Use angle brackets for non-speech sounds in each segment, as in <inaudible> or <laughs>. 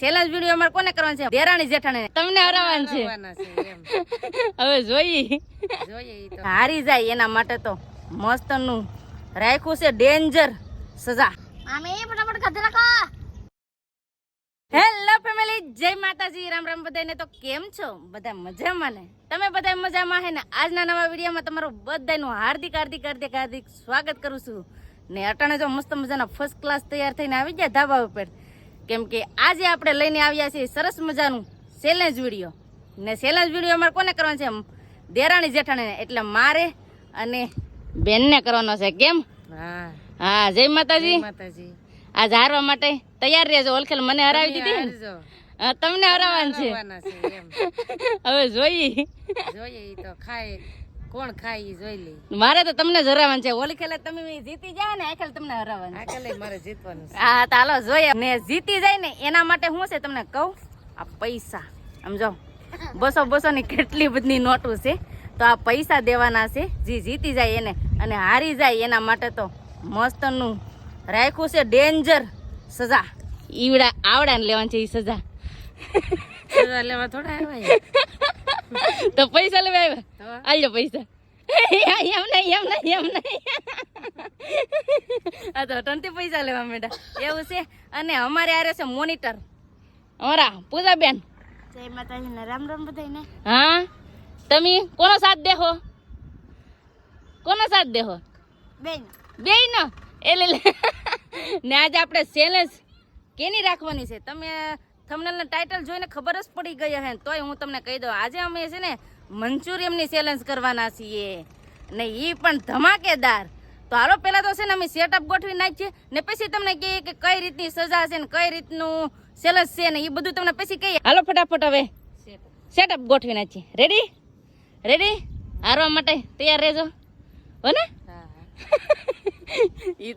છેલ્લા વીડિયો અમારે કોને કરવાનો છે? દેરાણી જેઠાણી. તમને હરાવવાનું છે. <laughs> હવે જોઈએ. જોઈએ હારી જાય એના માટે તો. મસ્તનું રાખ્યું છે ડેન્જર સજા. મામી ફટાફટ ખાતે રાખો. હેલો ફેમિલી જય માતાજી. રામ રામ બધાને તો કેમ છો? બધા મજામાં ને? તમે બધા મજામાં હે ને? આજના નવા વિડીયોમાં તમારું બધાનું હાર્દિક હાર્દિક હાર્દિક હાર્દિક સ્વાગત કરું છું. ને અટાણે જો મસ્ત મજાના ફર્સ્ટ ક્લાસ તૈયાર થઈને આવી ગયા ધાબા ઉપર. કેમ કે આજે આપણે લઈને આવ્યા છીએ સરસ મજાનું ચેલેન્જ વીડિયો ને ચેલેન્જ વીડિયો અમારે કોને કરવાનો છે દેરાણી જેઠાણીને. એટલે મારે અને બેનને કરવાનો છે. કેમ? હા. હા જય માતાજી. માતાજી. આજ હારવા માટે તૈયાર રહેજો. ઓલખેલ મને હરાવી દીધી હા, તમને હરાવવાનું છે. <laughs> હવે જોઈએ. જોઈએ તો ખાય. કોણ ખાય જોઈ લે. મારે તો તમને જ હરાવવાનું છે. ઓલી ખેલે તમે જીતી જાવ ને આખેલ તમને હરાવવાનું આખેલે મારે જીતવાનું છે. હા તો હાલો જોઈએ. ને જીતી જાય ને એના માટે શું છે તમને કહું? આ પૈસા. સમજો બસો બસો ની કેટલી બધી નોટો છે. તો આ પૈસા દેવાના છે. જે જીતી જાય એને અને હારી જાય એના માટે તો મસ્તનું રાખ્યું છે ડેન્જર સજા. ઈવડા આવડા ને લેવાની છે એ સજા. સજા લેવા થોડા આવ્યા તો પૈસા લેવા આવ્યા? તો પૈસા. એમ નહીં એમ નહીં એમ નહીં. આ તો ટનથી પૈસા લેવા મેડા એવું છે? અને અમારે આ રહેશે મોનિટર. અમારા પૂજાબેન. જય માતાજી ને રામ રામ બધાને હા? તમે કોનો સાથ દેહો? કોનો સાથ દેહો? બેન. બે નો એટલે ને આજે આપણે સેલેસ કેની રાખવાની છે? તમે થંબનેલના ટાઇટલ જોઈને ખબર જ પડી ગઈ હે તોય હું તમને કહી દઉં આજે અમે છે ને મંચુરિયમની ચેલેન્જ કરવાના છીએ. ને એ પણ ધમાકેદાર. તો હાલો પહેલાં તો છે ને અમે સેટઅપ ગોઠવી નાખીએ ને પછી તમને કહીએ કે કઈ રીતની સજા છે ને કઈ રીતનું ચેલેન્જ છે ને એ બધું તમને પછી કહીએ. હાલો ફટાફટ હવે સેટઅપ ગોઠવી નાખીએ. રેડી રેડી હારવા માટે તૈયાર રહેજો. હો ને? હા.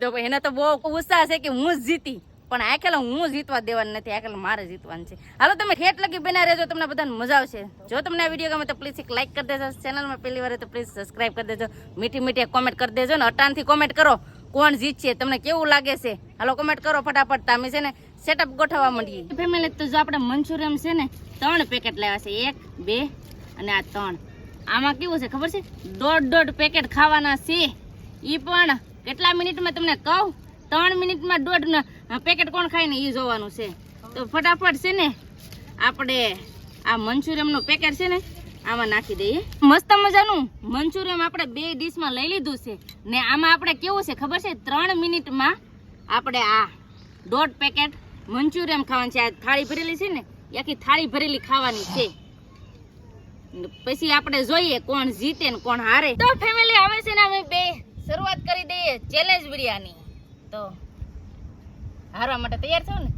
<laughs> તો એના એને તો બહુ ઉત્સાહ છે કે હું જ જીતી. પણ આખેલો હું જીતવા દેવાની નથી આખેલા મારે જીતવાનું છે. હાલો, તમે ઠેઠ લગી બના રહેજો, તમને બધાને મજા આવશે. જો તમને આ વીડિયો ગમે તો પ્લીઝ એક લાઇક કરી દેજો ચેનલમાં પહેલી વાર તો પ્લીઝ સબસ્ક્રાઇબ કરી દેજો, મીઠી મીઠી કોમેન્ટ કરી દેજો ને અટાણથી કોમેન્ટ કરો કોણ જીતશે, તમને કેવું લાગે છે? હાલો કોમેન્ટ કરો ફટાફટ તમે છે ને સેટઅપ ગોઠવવા માંડીએ. ફેમિલી તો જો આપણે મંચુરિયમ છે ને, ત્રણ પેકેટ લાવ્યા છે, એક, બે અને આ ત્રણ. આમાં કેવું છે ખબર છે? દોઢ દોઢ પેકેટ ખાવાના છે. એ પણ કેટલા મિનિટમાં તમને કહું? ત્રણ મિનિટમાં દોઢ પેકેટ કોણ ખાય ને એ જોવાનું છે? તો ફટાફટ છે ને, આપણે આ મંચુરિયમનું પેકેટ છે ને, આમાં નાખી દઈએ. મસ્ત મજાનું મંચુરિયમ આપણે બે ડીશમાં લઈ લીધું છે. ને આમાં આપણે કેવું છે ખબર છે? ત્રણ મિનિટમાં આપણે આ દોઢ પેકેટ મંચુરિયમ ખાવાનું છે. આ થાળી ભરેલી છે ને આખી થાળી ભરેલી ખાવાની છે. પછી આપણે જોઈએ કોણ જીતે ને કોણ હારે. તો ફેમિલી આવે છે ને અમે બે શરૂઆત કરી દઈએ. ચેલેન્જ વિડિયાની તો હારવા માટે તૈયાર છો ને?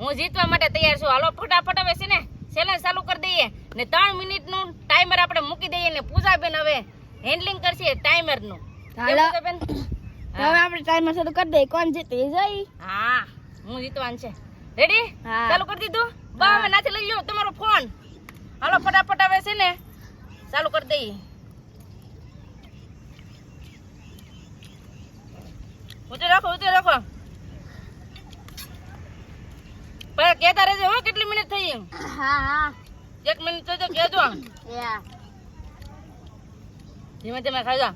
હું જીતવા માટે તૈયાર છું. હાલો ફટાફટ હવે છે ને ચેલેન્જ ચાલુ કરી દઈએ. ને ત્રણ મિનિટનું ટાઈમર આપણે મૂકી દઈએ ને પૂજાબેન હવે હેન્ડલિંગ કરશે ટાઈમરનું હાલો. હવે આપણે ટાઈમર શરૂ કરી દઈએ. કોણ જીતે? જોઈ હા હું જીતવાનું છે. રેડી ચાલુ કરી દીધું? બા હવે નાથી લઈ લો તમારો ફોન હાલો ફટાફટ આવે છે ને ચાલુ કરી દઈએ. ઊંચે રાખો ઊંચે રાખો. પણ કહેતા રહેજો હો કેટલી મિનિટ થઈ હા હા. એક મિનિટ તો કેજો ધીમે ધીમે ખાજો.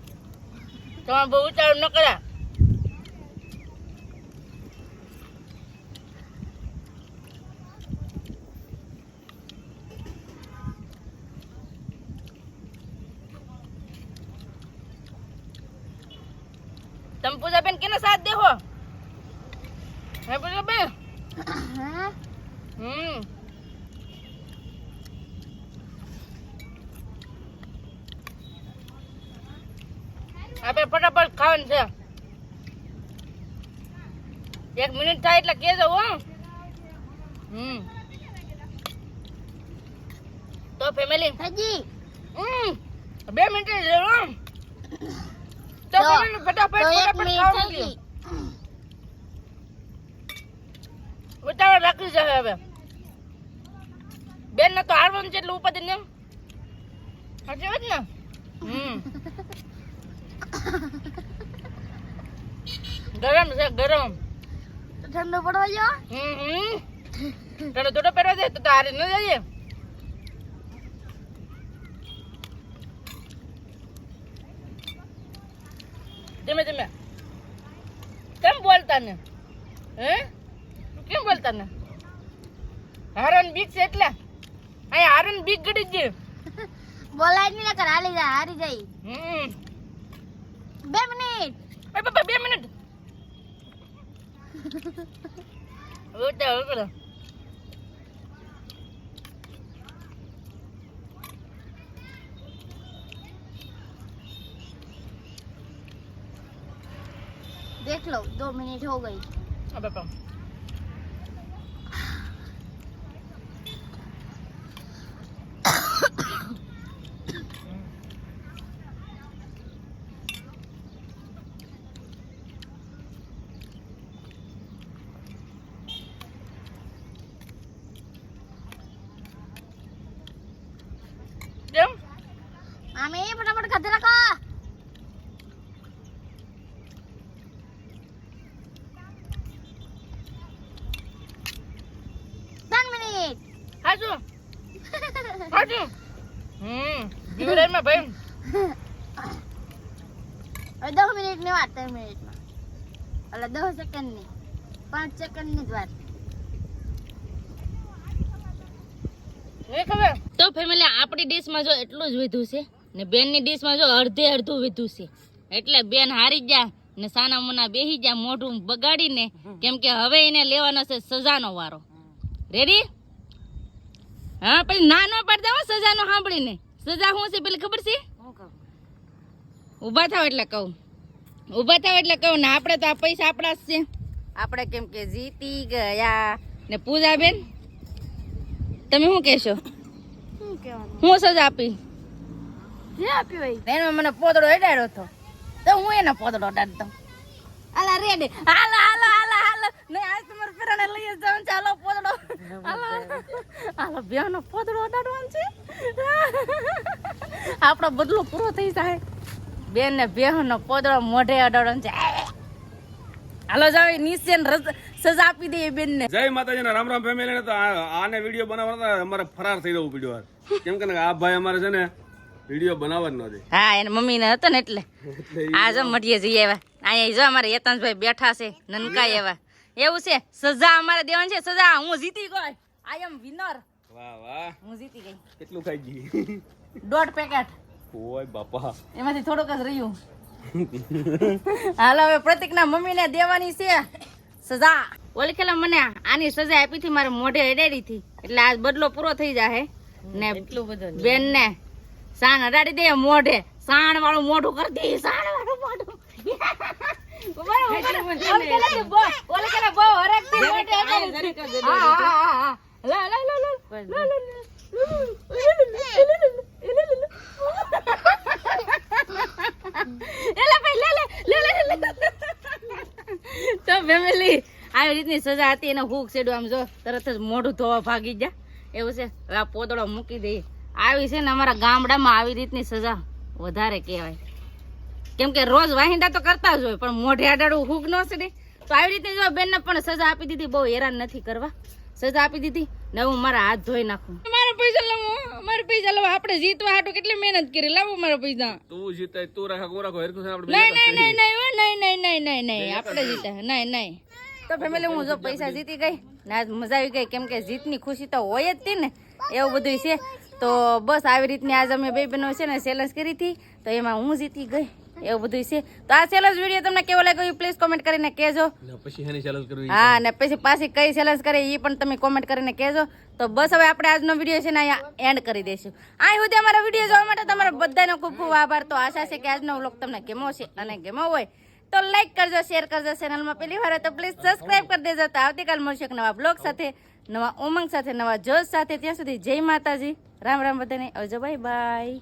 તમારે બહુ ઉતાવળ ન કર્યા તમે પૂજાબેન કેનો સાથ દેહો હે પૂજાબેન હા હમ આપણે ફટાફટ ખાવાનું છે એક મિનિટ થાય એટલે કેજો હો હમ તો ફેમિલી હજી હમ બે મિનિટ જ રહે હો. તો ફટાફટ ફટાફટ ખાવાનું થઈ છે ગઈ ઉતાવળ રાખી છે હવે. બેન ને તો હારવાનું છે એટલે ઉપાધિ ને સાચી વાત ને? હમ. ગરમ છે ગરમ. ઠંડો પડવા જો. હમ હમ. તને પહેરવા જાય તો તારે ન જઈએ. ધીમે ધીમે. કેમ બોલતા ને? હે? કેમ બોલતા ને હારણ બીક છે એટલે અહીંયા હારણ બીક ગડી જ બોલાય નહીં નકર હાલી જાય હારી જાય હમ બે મિનિટ એ બાપા બે મિનિટ ઉઠો ઉઠો देख लो दो मिनट हो गई આ કાઢી નાખો ત્રણ મિનિટ હાજુ હાજુ હમ જીવરાજમાં ભાઈ દસ મિનિટની વાત ત્રણ મિનિટમાં એટલે દસ સેકન્ડની પાંચ સેકન્ડની જ વાત તો ફેમિલી આપણી ડીશમાં જો એટલું જ વધ્યું છે. ને બેનની ડીશમાં જો અડધે અડધું વીધું છે. એટલે બેન હારી જા ને સાના મુના બેહી જા મોઢું બગાડીને કેમ કે હવે એને લેવાનો છે સજાનો વારો. રેડી હા પછી ના ન પાડતા હો સજાનો સાંભળીને. સજા શું છે પેલી ખબર છે? ઊભા થાવ એટલે કહું. ઊભા થાવ એટલે કહું ને આપણે તો આ પૈસા આપણા જ છે. આપણે કેમ કે જીતી ગયા. ને પૂજા બેન તમે શું કહેશો? શું સજા આપી? જે આપ્યો એ એનો મને પોદડો અડાડ્યો હતો. તો હું એને પોદડો અડાડતો હાલા રેડે હાલો હાલો હાલો હાલો. નહીં આજ તમારે પેરાને લઈ જાઉં ચાલો પોદડો. હાલો. હાલો બેનો પોદડો અડાડવાનો છે. આપણો બદલો પૂરો થઈ જાય. બેન ને બેહનો પોદડો મોઢે અડાડવાનો છે. હાલો જાવ નીચે સજા આપી દઈએ બેન ને જય માતાજી રામ રામ ફેમિલી ને તો આને વીડિયો બનાવવાનો અમારે ફરાર થઈ જવું પડ્યું કેમ કે આ ભાઈ અમારે છે ને વીડિયો બનાવવા જ ન દે હા એને મમ્મી ને હતો ને એટલે. આ જો મટીએ જઈએ એવા અહીંયા જો અમારે યતનભાઈ બેઠા છે નનકા એવા. એવું છે સજા અમારે દેવાની છે સજા. હું જીતી ગઈ. આઈ એમ વિનર વાહ વાહ. હું જીતી ગઈ. કેટલું ખાઈ ગઈ? દોઢ પેકેટ ઓય બાપા. એમાંથી થોડુંક જ રહ્યું. હાલો હવે પ્રતિકના મમ્મીને દેવાની છે સજા. ઓલી ખેલા મને આની સજા આપી હતી મારે મોઢે અડાડી હતી. એટલે આજ બદલો પૂરો થઈ જાય ને એટલું બધું બેન ને સાણ અડાડી દે મોઢે. સાણ વાળું મોઢું. કરી દે સાણ વાળું મોઢું તો ફેમિલી આવી રીતની સજા હતી એને હુક સેડું આમ જો તરત જ મોઢું ધોવા ભાગી જા એવું છે. હવે આ પોદળો મૂકી દઈએ આવી છે ને અમારા ગામડામાં આવી રીતની સજા વધારે કહેવાય. કેમ કે રોજ વાહિંદા તો કરતા જ હોય પણ મોઢે આડાડું હુક ન છે તો આવી રીતે જો બેનને પણ સજા આપી દીધી બહુ હેરાન નથી કરવા. સજા આપી દીધી ને હું મારા હાથ ધોઈ નાખું. મારા પૈસા લાવો મારા પૈસા લાવો. આપણે જીતવા હાટું કેટલી મહેનત કરી. લાવો મારા પૈસા. તું જીતાય તું રાખા ગોરા રાખો હેરકું આપણે નહીં નહીં નહીં નહીં નહીં નહીં નહીં નહીં આપણે જીતા. નહીં નહીં. તો ફેમિલી હું જો પૈસા જીતી ગઈ ને આજ મજા આવી ગઈ. કેમ કે જીતની ખુશી તો હોય જ હતી ને. એવું બધું છે. તો બસ આવી રીતની આજ અમે બે બહેનો છે ને ચેલેન્જ કરી હતી. તો એમાં હું જીતી ગઈ. એવું બધું છે. તો આ ચેલેન્જ વીડિયો તમને કેવો લાગ્યો એ પ્લીઝ કોમેન્ટ કરીને કહેજો. પછી એની ચેલેન્જ કરવી હા ને પછી પાછી કઈ ચેલેન્જ કરે એ પણ તમે કોમેન્ટ કરીને કહેજો. તો બસ હવે આપણે આજનો વીડિયો છે ને અહીંયા એન્ડ કરી દઈશું. આ સુધી અમારો વીડિયો જોવા માટે તમારા બધાનો ખૂબ ખૂબ આભાર. તો આશા છે કે આજનો વ્લોગ તમને કેમો છે અને કેમો હોય તો લાઈક કરજો શેર કરજો ચેનલમાં પહેલી વાર તો પ્લીઝ સબસ્ક્રાઇબ કરી દેજો. તો આવતીકાલ મળશે એક નવા બ્લોગ સાથે. નવા ઉમંગ સાથે, નવા જોશ સાથે ત્યાં સુધી જય માતાજી. રામ રામ બધાને. આવજો, બાય બાય.